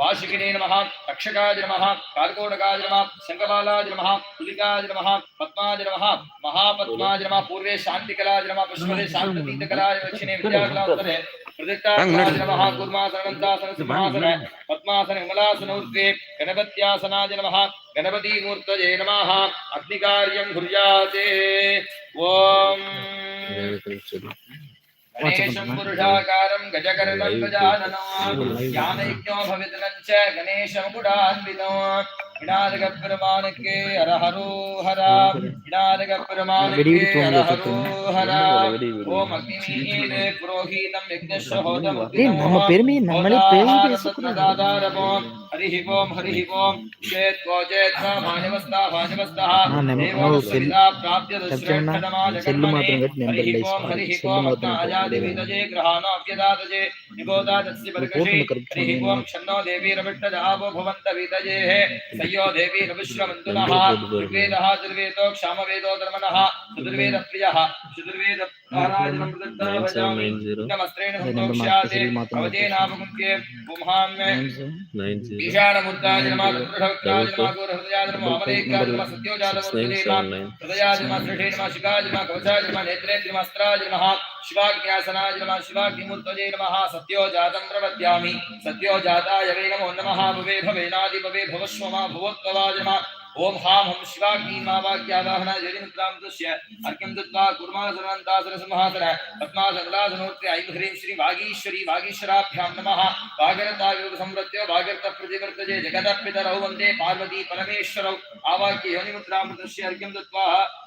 వార్షికినే నమ రక్షకాయ నమ కార్కోటకాయ నమ శంఖమాలాయ నమ పులికాయ నమ పద్మాయ నమ మహాపద్మాయ నమ పూర్వే శాంతికలాయ నమ పుష్పదే శాంతతీతకలాయ దక్షిణే విద్యాకలాస్తరే ప్రదిష్టాకలాయ నమ కుర్మాసనంతాసన సింహాసన పద్మాసన విమలాసన ఊర్ధ్వే గణపత్యాసనాయ నమ గణపతి మూర్తయే నమ అగ్నికార్యం కుర్యాతే ఓం గణేశం పురుషాకారం గజకర్ణం గజాననం జ్ఞానయజ్ఞో భవితనం చ గణేశముకుడాన్వితం விநாயக பெருமானுக்கு அரஹரோஹரா விநாயக பெருமானுக்கு அரஹரோஹரா ஓம் அக்னிமீலே புரோஹிதம் யக்ஞஸ்ரோதம் நம்ம பெருமையை நம்மளே பேசி பேசக்கூடாதாதாரமோம் ஹரிஹி ஓம் ஹரிஹி ஓம் சேத் கோஜேத் மானவஸ்தா வானவஸ்தா தேவோ சில்லா பிராப்திய தஸ்ரேண்டமா ஜெகன்மனே ஹரிஹி ஓம் ஹரிஹி ஓம் அஜாதி விதஜே கிரஹானோ அவ்யதாதஜே निबोदादस्य बलकशे हरिः ओं शन्नो देवीरमिट्टदावो भुवन्तवीतजेः। सयो देवीरविश्वमन्दुनः ऋग्वेदः दुर्वेदो क्षामवेदो धर्मणः सुदुर्वेदप्रियः सुदुर्वेद वस्त्रेण सन्तोष्याते अवधेनामुखे पुंहाम्ये ईशानमुद्राजन्मागुरुहृदयाजन्मावदेकाजन्मसत्योजातमुद्रेमा हृदयाजन्मा सृषेनमा शिखाजन्मा कवचाजन्मा नेत्रेत्रिमास्त्राजन्मः शिवाग्न्यासनाय नमः शिवाग्निमुद्वजे नमः, सत्यो जातं सत्यो जाताय वेगमो नमः भवे भवेनादि भवे भवस्व मा भुवत्ववाज नमः। पार्वती परमेश्वरौ। आवाक्य योनिमुद्रां दृश्य अर्घ्यं दत्त्वा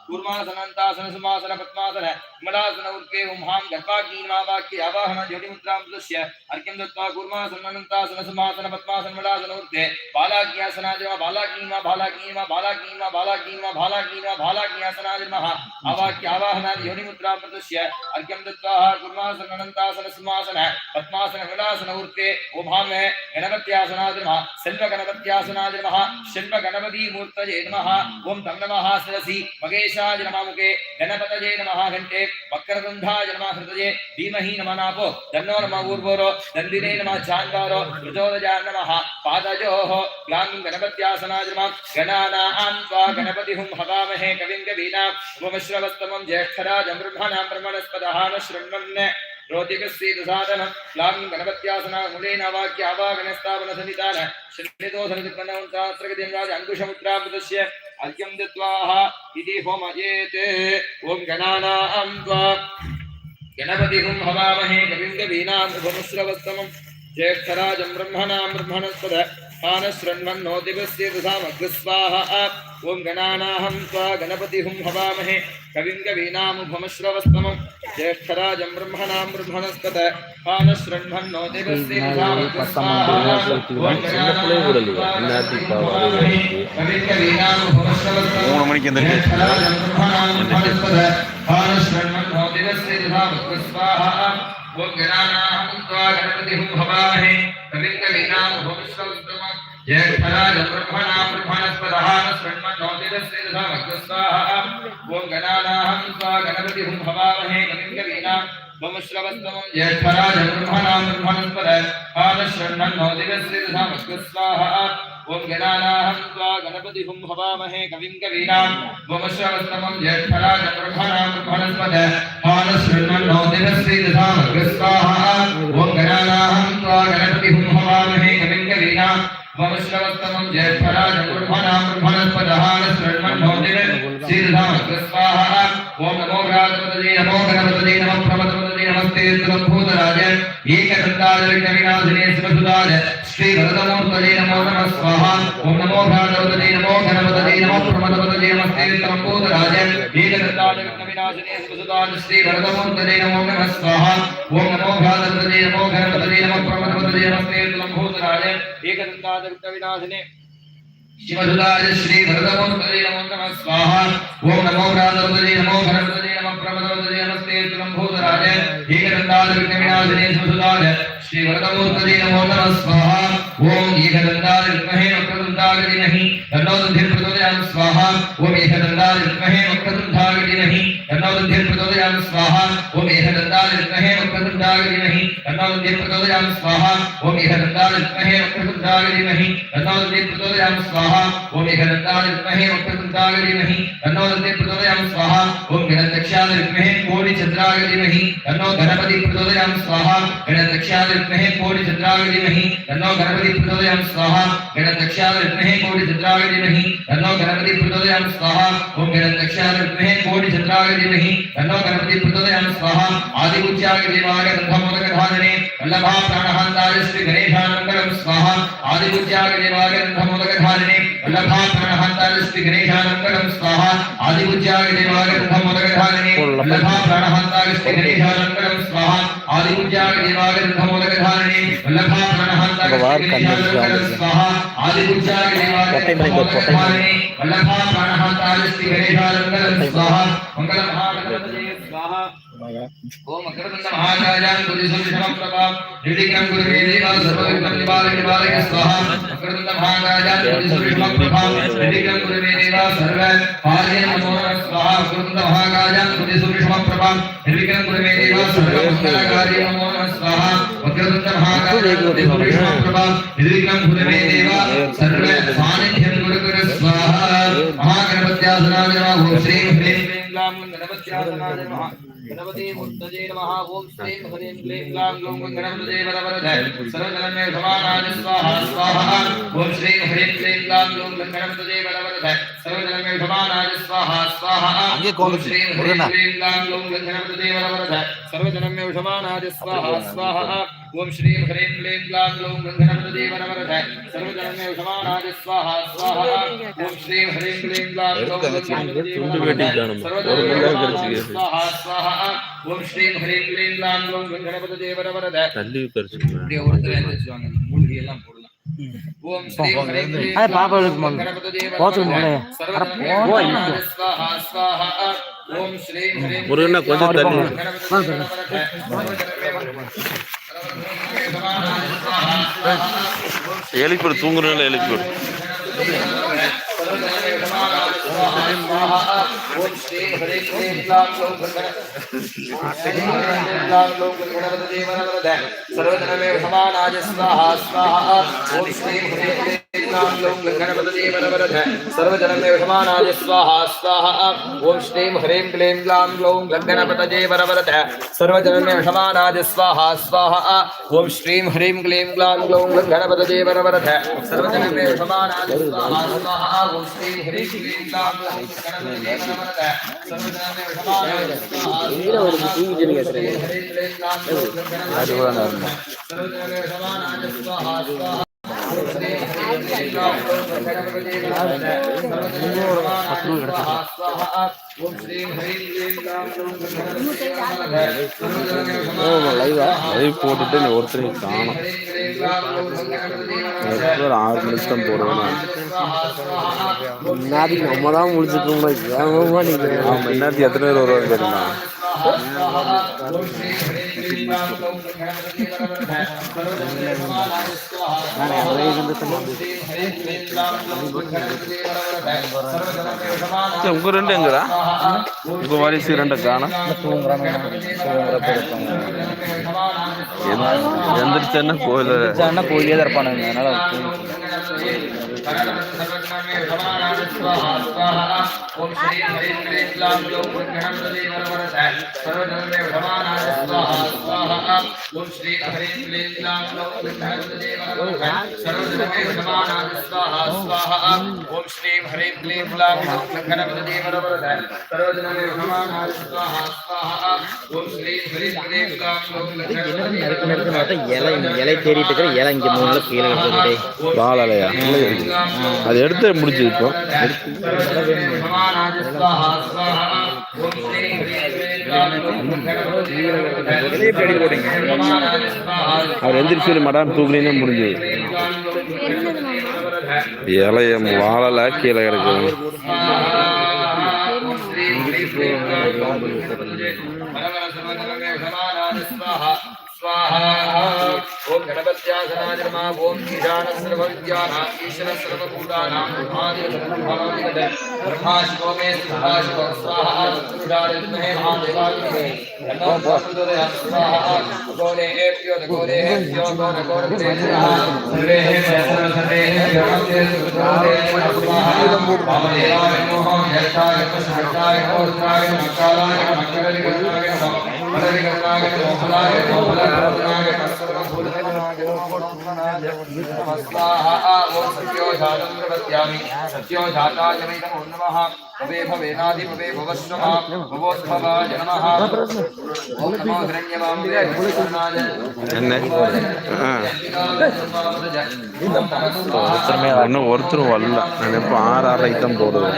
कूर्मासनान्तासन समासन पद्मासन मलासन उर्के उम्हां गर्भाग्नीमावाक्ये आवाहन ज्योतिमुद्रां तस्य अर्घ्यं दत्त्वा कूर्मासन अनन्तासन पद्मासन मलासन उर्के बालाग्न्यासनाजमा बालाग्नीमा बालाग्नीमा बालाग्नीमा बालाग्नीमा बालाग्नीमा बालाग्न्यासनाजमः आवाक्य आवाहनादि ज्योतिमुद्रां तस्य अर्घ्यं दत्त्वा कूर्मासन अनन्तासन पद्मासन मलासन उर्के उम्हां गणपत्यासनाजमः सेल्व गणपत्यासनाजमः नमः। ओम तं नमः, सरसि मगेश गणेशाय नमामुखे गणपतये नम घण्टे। वक्रतुण्डाय नमः हृदये। धीमहि नमः नाभो। धन्नो नमः ऊर्वरो। दन्दिने नमः चाङ्गारो प्रचोदयाय नमः पादयोः ग्लां गणपत्यासनाय नमः। गणपति हुं हवामहे कविं कवीनाम् उपमश्रवस्तमं ज्येष्ठराजं ब्रह्मणां ब्रह्मणस्पदः रोचकस्येतसाधन लां गणपत्यासनामूलेनावाक्यावागणस्तापनसनितान अंकुश राजाङ्कुशमुद्रामृतस्य अर्घ्यं दत्वाः इति होमयेत् ॐ गणानां त्वा। गणपतिहुं हवामहे कविं कवीनां भुवनुस्रवस्तमं ज्येष्ठराजं ब्रह्मणां ब्रह्मणस्पद। ఆనశృణ్వన్నోతిగుస్తేతసామగ్రస్వాహ ఓం గణానాహం త్వా గణపతి హుం హవామహే కవిం కవీనాముభమశ్రవస్తమం జ్యేష్ఠరాజం బ్రహ్మణాం బ్రహ్మణస్పత மூணு மணிக்கு எந்திரிச்சு ओम गणानाहुत्वा गणपति हुम भवामहे कविंग विनाम भविष्य विद्रम जय फलाज ब्रह्मणा ब्रह्मणस्पदः शृण्वन् ज्योतिरस्य तथा भगवस्वाहा ओम गणानाहुत्वा गणपति हुम भवामहे कविंग विनाम ममश्रवस्तमं ज्येष्ठराज ब्रह्मणां ब्रह्मणस्पद आदशृण्वन् ज्योतिरस्य तथा भगवस्वाहा ॐ गणानाहं त्वा गणपति हुं हवामहे कविं कवीनां। वमश्रवस्तमं ज्येष्ठराज ब्रह्मणा ब्रह्मणस्पद आनशृण्वन्नोतिरस्येदधामग्रस्वाहा ॐ गणानाहं त्वा गणपति हुं हवामहे कविं कवीनां। वमश्रवस्तमं ज्येष्ठराज ब्रह्मणां ब्रह्मणस्पदः शृण्वन्नोतिर श्रीधामग्रस्वाहा ॐ नमो गणाधिपतये, नमो गणपतये, नमः प्रमदपतये, नमस्ते भूतराज। एकदन्ताय विघ्नविनाशिने शिवसुताय श्रीवरदमूर्तये नमो नमः स्वाहा ॐ नमो गणाधिपतये नमो गणपतये नमः प्रमदपतये नमस्ते भूतराज एकदन्ताय विघ्नविनाशिने शिवसुताय श्रीवरदमूर्तये नमो नमः स्वाहा ॐ नमो गणाधिपतये नमो गणपतये नमः प्रमदपतये नमस्ते भूतराज एकदन्ताय विघ्नविनाशिने शिवसुताय श्री वरदमूर्तये नमो नमः स्वाहा ओम नमो राधवतये नमो भरतये नमः प्रमदवतये नमस्ते तुलम्भूतराज एकदन्ताय विघ्नविनाशिने शिवसुताय श्री वरदमूर्तये नमो नमः स्वाहा ओम एकदन्ताय विद्महे वक्रतुण्डाय धीमहि तन्नो दन्तिः प्रचोदयात् स्वाहा। ओम एकदन्ताय विद्महे वक्रतुण्डाय धीमहि तन्नो दन्तिः प्रचोदयात् स्वाहा। ओम एकदन्ताय विद्महे वक्रतुण्डाय धीमहि तन्नो दन्तिः प्रचोदयात् स्वाहा। ओम एकदन्ताय विद्महे वक्रतुण्डाय धीमहि तन्नो दन्तिः प्रचोदयात् स्वाहा। ओम एकदन्ताय विद्महे वक्रतुण्डाय धीमहि तन्नो दन्तिः प्रचोदयात् स्वाहा। ओम गणदक्षाय विद्महे कोटिचन्द्राय धीमहि तन्नो गणपति प्रचोदयात् स्वाहा। गणदक्षाय विद्महे चंद्रावली नहीं। तन्नो गणपति प्रचोदयात् स्वाहा। गणदक्षाय विद्महे चंद्रावली नहीं। तन्नो गणपति प्रचोदयात् स्वाहा। ओम गणदक्षाय विद्महे चंद्रावली नहीं। तन्नो गणपति प्रचोदयात् स्वाहा। आदिपूज्याय देवाय गन्धमोदकधारणे वल्लभा प्राणहान्ताय श्री गणेशानंदरम स्वाहा। आदिपूज्याय देवाय गन्धमोदकधारणे वल्लभा प्राणहान्ताय श्री स्वाहा आदिपूज्याय देवाय गन्धमोदकधारणे वल्लभा प्राणहान्ताय स्वाहा आदिपूज्याय देवाय गन्धमोदकधारणे वल्लभा प्राणहान्ताय स्वाहा आदिपूज्याय देवाय गन्धमोदकधारणे वल्लभा प्राणहान्ताय स्वाहा मङ्गलमहागणपतये ओम अग्रदंड महाराजान बुद्धिसुषम प्रभा निर्विघ्नं कुरु मे देवा सर्वविघ्नं निवारय निवारय स्वाहा अग्रदंड महाराजान बुद्धिसुषम प्रभा निर्विघ्नं कुरु देवा सर्व कार्य नमो स्वाहा अग्रदंड महाराजान बुद्धिसुषम प्रभा निर्विघ्नं कुरु देवा सर्व मंगल नमो स्वाहा अग्रदंड महाराजान बुद्धिसुषम प्रभा निर्विघ्नं कुरु देवा सर्व सानिध्यं कुरु कुरु स्वाहा महागणपत्यासनाय नमः ओम श्री ह्रीं क्लीं ग्लां गणपत्यासनाय नमः गणपति मुक्तजे नमः ओम श्रीं ह्रीं क्लीं क्लीं ग्लां गणपतये वरवरधे सर्वजनमे भवानाय स्वाहा स्वाहा ओम श्रीं ह्रीं। क्लीं அங்கே கோலம் முருகனா சர்வஜனமே விஷமானாதி ஸ்வாஹா ஸ்வாஹா. ஓம் ஸ்ரீம் ஹ்ரீம் க்ளீம் க்ளாம் க்ளூம் கங்கணபதி வரவரத. சர்வஜனமே விஷமானாதி ஸ்வாஹா ஸ்வாஹா. ஓம் ஸ்ரீம் ஹ்ரீம் க்ளீம் க்ளாம் க்ளூம் கங்கணபதி வரவரத. சர்வஜனமே ஸ்வாஹா ஸ்வாஹா. ஓம் ஸ்ரீம் ஒருத்தர் மூலிகை எல்லாம் போடுங்க. அது பாப்பாவுக்கு முருகண்ணா தூங்குறதுனால எழுப்பிடு ओम श्री हरे क्लीं ग्लां ग्लौं गणपतये वरवरद सर्वजनमे समानाय स्वाहा स्वाहा ओम श्री हरे वरवरद सर्वजनमे समानाय स्वाहा स्वाहा ओम श्री हरे क्लीं ग्लां ग्लौं गणपतये वरवरद सर्वजनमे समानाय स्वाहा स्वाहा ओम श्री हरीं क्लीं ग्लां ग्लौं समानाय स्वाहा स्वाहा ओम श्री हरीं क्लीं ग्लां ग्लौं गणपतये वरवरद அது போட்டுட்டு நீ ஒருத்தரையும் காணும் ஒரு ஆறு மணிக்கு தான் போடுவேன் இன்னாத்துக்கு நம்ம தான் முடிச்சுக்கோங்களா எத்தனை பேர் வருவாங்க தெரியுமா? உங்க ரெண்டு எங்கடா? உங்க வாரிசு ரெண்டு காணும் எந்திரிச்சேன்னா கோயில் கோயிலே தான் இருப்பானுங்க அதனால स्वाहा स्वाहा ओम श्री हरि हरे इस्लाम जो ग्रहण सदे वरवरस सर्वधर्मे भगवानाय स्वाहा स्वाहा ओम श्री हरि हरे इस्लाम जो ग्रहण सदे वरवरस सर्वधर्मे भगवानाय स्वाहा स्वाहा ओम श्री हरि हरे इस्लाम जो ग्रहण सदे वरवरस सर्वधर्मे भगवानाय स्वाहा स्वाहा ओम श्री हरि हरे इस्लाम जो ग्रहण सदे वरवरस இலை இலை தேடிட்டு இருக்கிற இலை இங்கே மூணு நாள் கீழே வாழலையா அது எடுத்து முடிஞ்சு இப்போ அவர் எந்திரிச்சு மடான் தூக்கலினே முடிஞ்சது. இலைய வாழல கீழே यजमानाय स्वाहा स्वाहा ओम गणपत्यासनाजन्मा ओम ईशानसर्वविद्यानां ईश्वरसर्वभूतानां ब्रह्मादिगते ब्रह्माश्वमे सुभाश्व स्वाहा सुदारिद्महे महादेवाग्निहे नमो भवतुदे स्वाहा गोरे एप्यो गोरे एप्यो गोर गोर तेजः सर्वे सर्वे सर्वे योगे सुदारे स्वाहा भावदेवाय मोहं यथाय तस्मात् यथाय ओष्टाय मकालाय मकरलिंगाय नमः। ஒருத்தரும் வரல. நினைப்போம் ஆறு ஐட்டம் போடுவோம்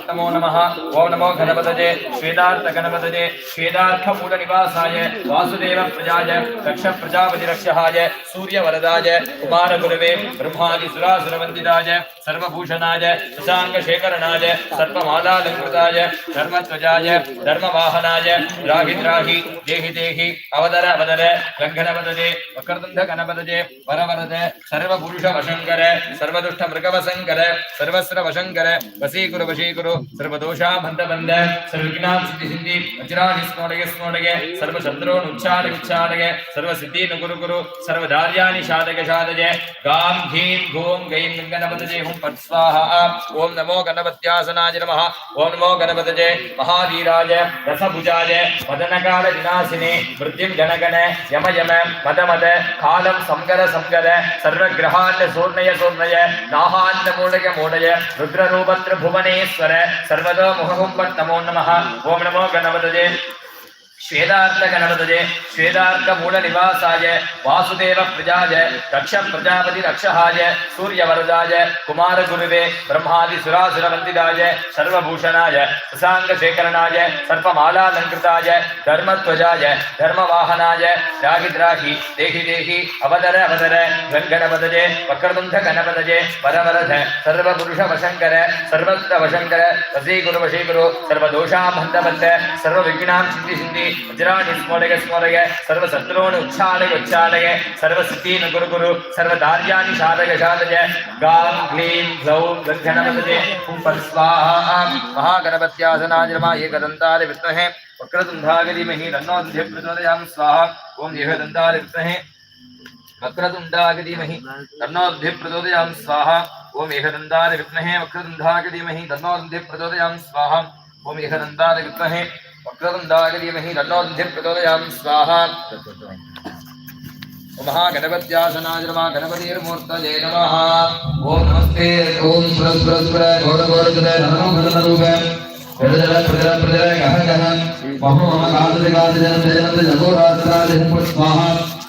नमः नमो। गणपतये श्वेतार्थ गणपतये। श्वेतार्थ मूल निवासाय वासुदेव प्रजाय। रक्ष प्रजापति रक्षहाय सूर्यवरदाय। कुमार गुरवे ब्रह्मादि सुरासुरवन्दिताय सर्वभूषणाय। शशाङ्क शेखरणाय सर्वमालालङ्कृताय। धर्मध्वजाय। धर्मवाहनाय। द्राहि द्राहि देहि देहि। अवदर अवदर। गङ्गणपदजे वक्रतुण्ड गणपदजे वरवरद। सर्वपुरुष वशङ्कर सर्वदुष्ट मृगवशङ्कर सर्वस्र वशङ्कर वशीकुरु वशीकुरु सर्वदोषा बन्ध बन्ध सर्वविघ्नां सिद्धि सिद्धि वज्राणि स्मोडगे स्मोडगे सर्वशत्रून् उच्चाडगे उच्चाडगे सर्वसिद्धीन् कुरु कुरु सर्वधार्याणि शादग शादज गां धीं घूं गैं गणपतजे हुं फट् स्वाहा ॐ नमो गणपत्यासनाय नमः ॐ नमो गणपतजे महावीराय रसभुजाय मदनकाल विनाशिने वृद्धिं गणगण यम यम मद मद कालं संकर संकर सर्वग्रहान् सोर्णय सोर्णय नाहान्न मूडय मूडय रुद्ररूपत्र भुवनेश्वर சர்வதோ முககும்பன் நமோ நம ஓம் நமோ கணபதே श्वेतार्थ गणपतये श्वेतार्थ मूल निवासाय वासुदेव प्रजाय, रक्ष प्रजापति रक्षहाय, सूर्यवरदाय कुमार गुरुवे ब्रह्मादि सुरासुर वन्दिताय सर्वभूषणाय शशाङ्क शेखरणाय सर्पमालालङ्कृताय धर्मध्वजाय, धर्मवाहनाय राहिद्राहि देहि देहि अवदर अवदर वरवरध सर्वपुरुष वशङ्कर सर्वत्र वशङ्कर वशीकुरु वशीकुरु सर्वदोषां बन्ध सर्वविघ्नां सिद्धि सिद्धि वज्राणि स्मोडग स्मोडग सर्वशत्रून् उच्चाडग उच्चाडग सर्वसिद्धीन् गुरु गुरु सर्वधार्याणि शादग शादज गां क्लीं स्वाहा महागणपत्यासनाय नमः एकदन्ताय विद्महे वक्रतुण्डाय धीमहि तन्नो प्रचोदयामि स्वाहा ॐ एकदन्ताय विद्महे वक्रतुण्डाय धीमहि तन्नो प्रचोदयामि स्वाहा ॐ एकदन्ताय विद्महे धीमहि तन्नो दन्तिः प्रचोदयामि स्वाहा ॐ एकदन्ताय विद्महे वक्रतुण्डाय धीमहि तन्नो दन्तिः प्रचोदयामि स्वाहा महागणपत्यासनाय नमः गणपतिर्मूर्तये नमः ॐ नमस्ते ॐ सुरसुरसुर घोरघोरसुर नमो गणरूप प्रजल प्रजल प्रजल गह गह महो मम कादति कादजन जयनन्द जगोरात्राय हुं स्वाहा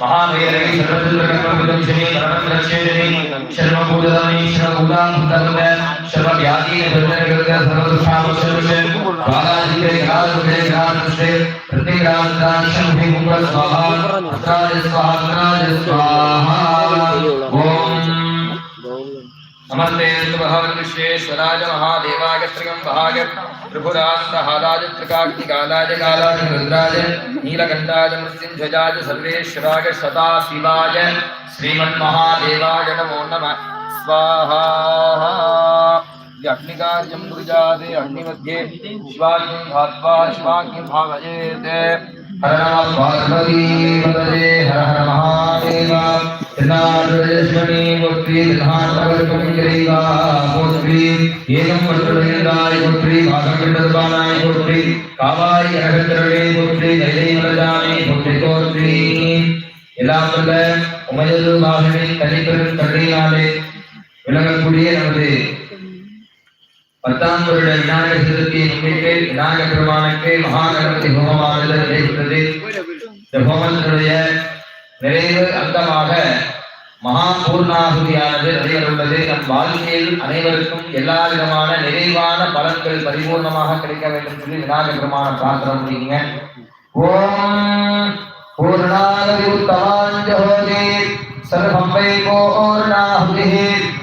नवग्रहणालादे नववदने महावदने महावीरैः सर्वदुर्गकर्मविदंशिनी परमन्द्रच्छेदिनी शर्मपूजदानी शर्मपूजान्तर्गत सर्वव्याधीनभद्रकृत सर्वदुष्टामशर्षे बालाजिते कालुते ग्रामस्ते प्रतिग्रामदाशम्भि मुख स्वाहा अत्राय स्वाहा अत्राय स्वाहा। ॐ नमस्ते भगवन् विश्वेश्वराय महादेवाय त्र्यम्बहाय त्रिपुरान्तहालाय त्रिकाग्निकालाय कालाय रुद्राय नीलकण्ठाय मृत्युञ्जयाय सर्वेश्वराय सदाशिवाय श्रीमन्महादेवाय नमो नमः। स्वाहा। अग्निकार्यं गुरुजाते अग्निमध्ये, शिवाग्निं धात्वा, शिवाग्निं भावयेत्। हर नमः पार्वती पतये हर हर महादेव त्रिनाथरश्मनि पुत्री त्रिनाथवर्गमिरेवा पुत्री ஏகம் வல்லுரையாய் புற்றி பாதமிட்டதுபானாய் புற்றி காவாய் அகத்திரவே புற்றி தைதை மலஜானே புற்றி தோற்றி எல்லாம் வல்ல உமையது பாகனின் தனிப்பெரும் கருணையினாலே விளங்கக்கூடிய நமது பத்தாம் வருட விநாயகர் சதுர்த்தியை முன்னிட்டு விநாயகர் பெருமானுக்கு மகாகணபதி ஹோமமானது நடைபெற்றது இந்த ஹோமத்தினுடைய நிறைவு அந்தமாக மகா பூர்ணாகுதியானது நடைபெறுள்ளது நம் வாழ்க்கையில் அனைவருக்கும் எல்லா விதமான நிறைவான பலன்கள் பரிபூர்ணமாக கிடைக்க வேண்டும் சொல்லி விநாயகர் பெருமான பிரார்த்தனை முடியுங்க ஓம் பூர்ணாகதி உத்தமாஞ்சோதி சர்வம் வை பூர்ணாகுதி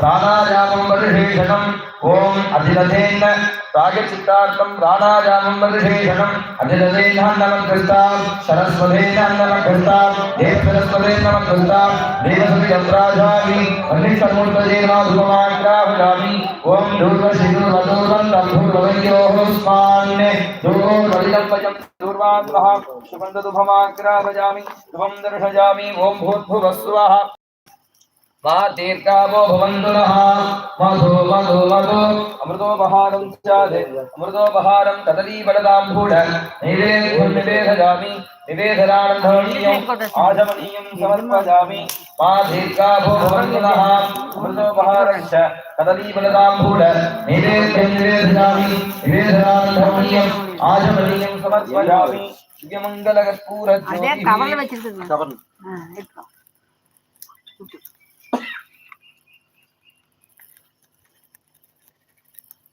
प्राणायामं वर्षेषणम् ॐ अधिरथेन प्रागचित्तार्थं प्राणायामं वर्षेषणम् अधिरथेन नमकृतां सरस्वतेन नमकृतां देवसरस्वतेन नमकृतां देवसति यत्राजामि वन्निकर्मुर्तये माधुमाग्राभजामि ॐ दूर्वशिदुर्वदूरं दम्भुर्वयोः स्मान्ने दूर्वलिदं वयं दूर्वान् महा शुभन्दुभमाग्राभजामि शुभं दर्शयामि ॐ भूर्भुवस्वः मा दीर्घावो भवन्तु नः मधु मधु मधु अमृतोपहारं चादे अमृतोपहारं कदलीबलदाम्बूढ नैवेद्यं निवेदयामि निवेदनानन्दमणीयम् आचमनीयं समर्पयामि मा दीर्घावो भवन्तु नः अमृतोपहारं च कदलीबलदाम्बूढ नैवेद्यं निवेदयामि निवेदनानन्दमणीयम् आचमनीयं समर्पयामि அதே दिव्यमङ्गलकर्पूरज्योतिः கவர்ல வச்சிருக்குங்க ஆ,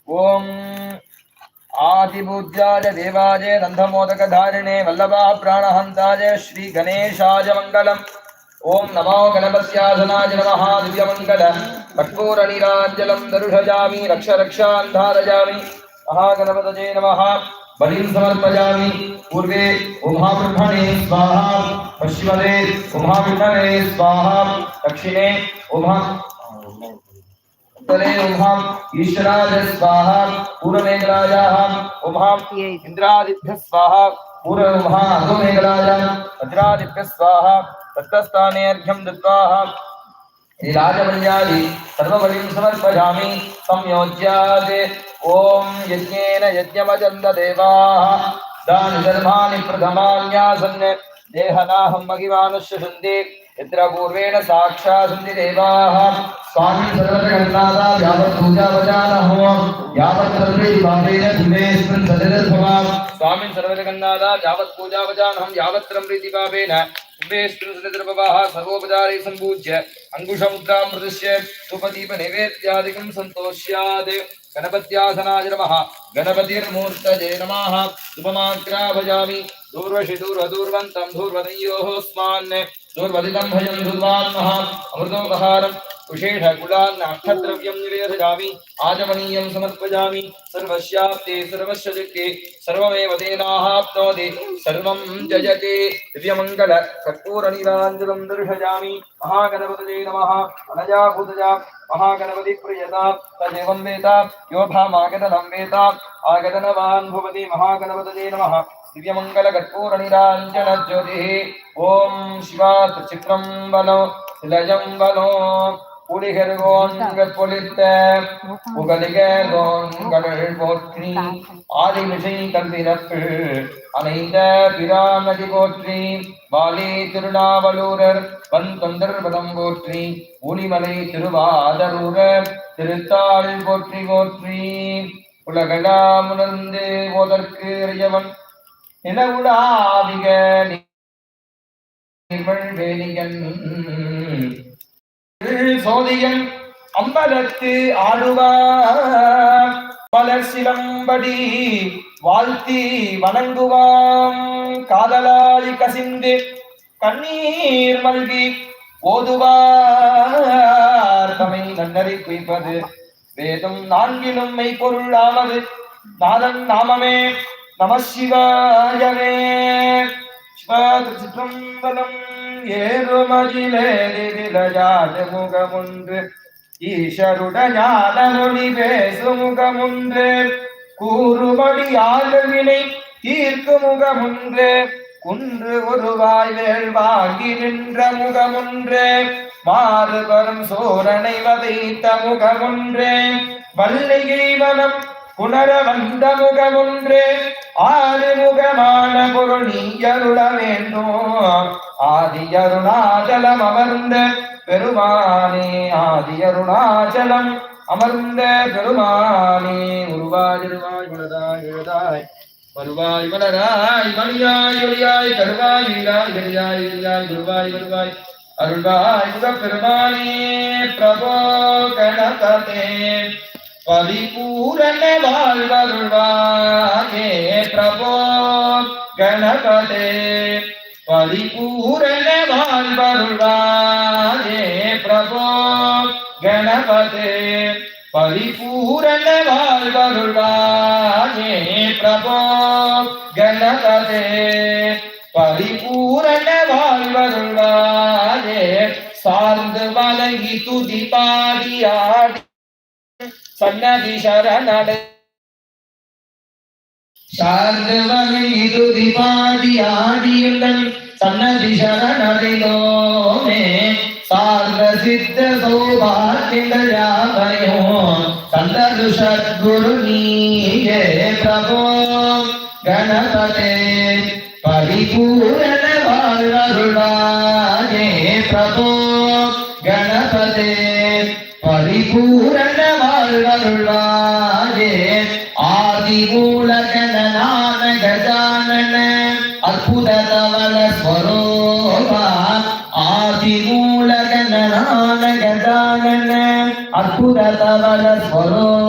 ओम आदिबुद्ध्याय देवाय नन्दमोदकधारिणे श्री गणेशाय मङ्गलम्। ओम नमो गणपस्यासनाय नमः, दिव्यमङ्गल। कर्पूरनिराञ्जलं दरुषजामि रक्ष रक्षान्धारयामि महागणपतये नमः, बलिं समर्पयामि। पूर्वे उमाब्रह्मणे स्वाहा, पश्चिमदे उमाब्रह्मणे स्वाहा, दक्षिणे उमा उत्तरे उमाम् ईश्वराय स्वाहा पूर्वमेघराजाः उमाम् इन्द्रादिभ्यः स्वाहा पूर्व उमा अधोमेघराज स्वाहा तत्तस्थाने अर्घ्यं दत्त्वा राजमर्यादि, सर्वबलिं समर्पयामि, संयोज्यात्, ॐ यज्ञेन यज्ञमजन्त देवाः दानि धर्माणि प्रथमान्यासन्। देहनाहं महिमानस्य सन्ति यत्र पूर्वेण साक्षात् सन्ति देवाः स्वामी सर्वजगन्नाथा यावत् यावत् सर्वे भावेन दिवेस्मिन् सदिदर्भवान् स्वामी सर्वजगन्नाथा यावत् सर्वोपचारे सम्पूज्य अङ्कुशमुद्रामृतस्य सुपदीपनैवेद्यादिकं सन्तोष्यात्। गणपत्यासनाय नमः। गणपतिर्मूर्तये नमः। शुभमाग्राभजामि दूर्वशि दूर्वदूर्वन्तं दूर्वदयोः स्मान् दूर्वदितं भयं दुर्वान्मः अमृतोपहारं कुशेषकुलान् अक्षद्रव्यं निवेदयामि आजमनीयं समर्पयामि, सर्वस्याप्ते महागणपति प्रियता तदेवं महागणपतये नमः। दिव्यमङ्गलकर्पूरनिराञ्जनज्योतिः ॐ शिवा चित्रं वनो திலஜம் வனோ புலிகர்கோன்கள் பொலித்த புகலிகோன்கள் போற்றி ஆதிமிசை கல்வினப்பு அனைந்த பிராமதி போற்றி வாலி திருநாவலூரர் வன் தொண்டர் பதம் போற்றி ஊலிமலை திருவாதரூரர் திருத்தாள் போற்றி போற்றி உலகெல்லாம் உணர்ந்து போதற்கு அறியவன் நிலவுடாவிக வேலியன் சோதியன் அம்பலத்து ஆடுவார் பலர் சிலம்படி வாழ்த்தி வணங்குவாம் காதலாளி கசிந்து கண்ணீர் மல்கி ஓதுவார். தமை நன்னறி குய்ப்பது வேதம் நான்கிலும் மெய்ப்பொருளாவது நாதன் நாமமே. நம சிவாயவே. சிவாதிருச்சிற்றம்பலம் ஏறுமதிலேறி விளையாடு முகமுன்று. ஈஷருடஞானமொழி பேசு முகமுன்று. கூறுமடி ஆளுவினை தீர்க்கு முகமுன்று. குன்று ஒருவாய் வேள் வாங்கி நின்ற முகமுன்றே. மாறுபரும் சோரனை வதைத்த முகமுன்றே. வல்லிகை வனம் புனர வந்த முகமுன்று ஆறு முகமான பொருள் நீயருள வேண்டும் ஆதி அருணாச்சலம் அமர்ந்த பெருமானே ஆதி அருணாச்சலம் அமர்ந்த பெருமானே. உருவாயிருவாய் மனதாய் எழுதாய். வருவாய் மலராய் மணியாய் ஒளியாய் கருவாய் இல்லாய் எளியாய் இல்லாய் குருவாய் வருவாய். அருள்வாய் முகப் பெருமானே பிரபோ கணதே பரிபூரண வாழ்வருள்வாயே பிரபோ கணபதே. பரிபூரண வாழ்வருள்வாயே பிரபோ கணபதே. பரிபூரண வாழ்வருள்வாயே பிரபோ கணபதே. பரிபூரண வாழ்வருள்வாயே. சார்ந்து வழங்கி துதி பாடியாடி சன்னதிசரணட சார்வகை இறுதி பாடி ஆடியுள்ளன் சன்னதி சரணடைதோமே சார்ந்த சித்த சௌபாத்தியாவையோ சந்தது சத்குரு நீயே பிரபோ. கணபதே. பரிபூரண வாழ்வருளாயே பிரபோ. கணபதே. பரிபூரண வாழ்வருளாயே ஆதி மூலகனான கஜானன அற்புத தவள ஸ்வரூபா. ஆதி மூலகனான கஜானன அற்புத தவள ஸ்வரோ